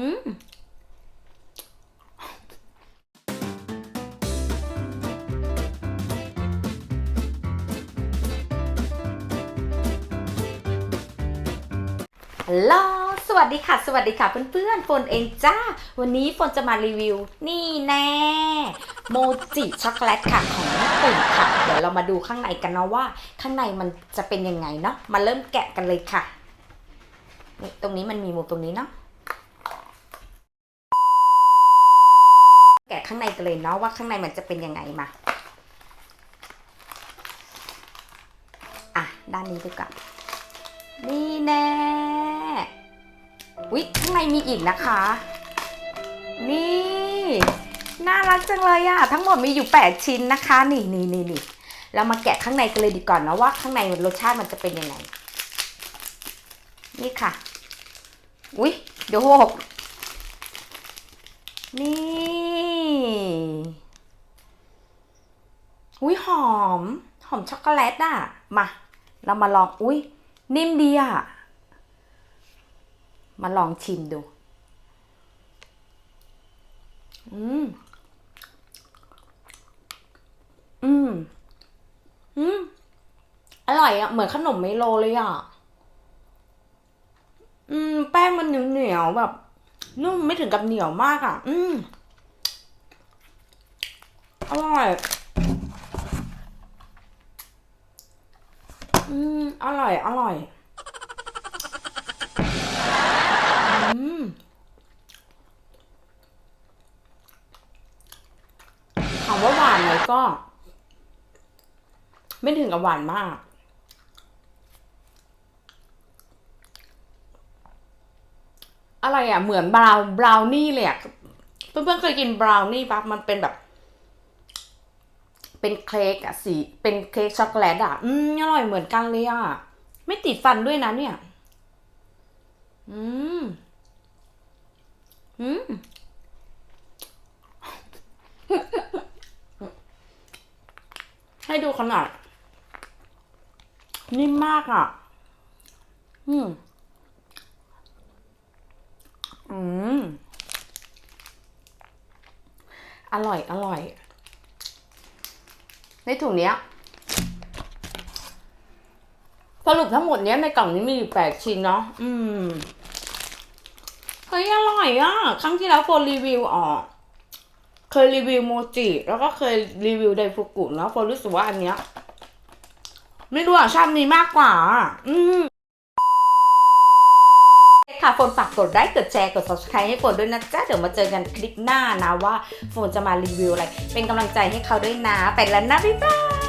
อืมฮัลโหลสวัสดีค่ะ สวัสดีค่ะเพื่อนๆฝนเองจ้า วันนี้ฝนจะมารีวิว นี่แน่ โมจิช็อกโกแลตค่ะของญี่ปุ่นค่ะ เดี๋ยวเรามาดูข้างในกันเนาะว่า ข้างในมันจะเป็นยังไงเนาะ มาเริ่มแกะกันเลยค่ะ นี่ตรงนี้มันมีมุมตรงนี้เนาะ แกะ ข้างในกันเลยเนาะว่าข้างในมันจะเป็นยังไงมาอะด้านนี้ดีกว่านี่แน่อุ๊ยข้างในมีอีกนะคะ นี่น่ารักจังเลยอะทั้งหมดมีอยู่ 8 ชิ้นนะคะ นี่นี่นี่นี่เรามาแกะข้างในกันเลยดีก่อนนะว่าข้างในรสชาติมันจะเป็นยังไง นี่ค่ะ อุ๊ย เดี๋ยวหกนี่ อุ๊ยหอม หอมช็อกโกแลตอะมา เรามาลอง อุ๊ยนิ่มดีอะมาลองชิมดู อืม อืม อืม อร่อยอะเหมือนขนมไมโลเลยอะอืม แป้งมันเหนียวเหนียวแบบ นุ่มไม่ถึงกับเหนียวมากอะอืม อร่อย อืม อร่อย อร่อย อืม ถามว่าหวานไหมก็ ไม่ถึงกับหวานมาก อะไรอะ เหมือนบราวน์บราวนี่เลยอะ เพื่อนๆเคยกินบราวนี่ปะมันเป็นแบบ เป็นเค้กอะสีเป็นเค้กช็อกโกแลตอะอืมอร่อยเหมือนกันเลยอะไม่ติดฟันด้วยนะเนี่ย อืม อืม ให้ดูขนาด นิ่มมากอะ อืม อืม อร่อย อร่อย ในถุงเนี้ย สรุปทั้งหมดเนี้ยในกล่องนี้มีอยู่แปดชิ้นเนาะ อืม เฮ้ยอร่อยอะ ครั้งที่แล้วโฟนรีวิวออกเคยรีวิวโมจิ แล้วก็เคยรีวิวไดฟุกุเนาะโฟนรู้สึกว่าอันเนี้ย ไม่รู้อะชอบนี้มากกว่า อืม ค่ะโฟนฝากกดไลค์กดแชร์กด subscribe ให้โฟนด้วยนะจ๊ะ เดี๋ยวมาเจอกันคลิปหน้านะว่าโฟนจะมารีวิวอะไร เป็นกำลังใจให้เขาด้วยนะ ไปแล้วนะ บ๊ายบาย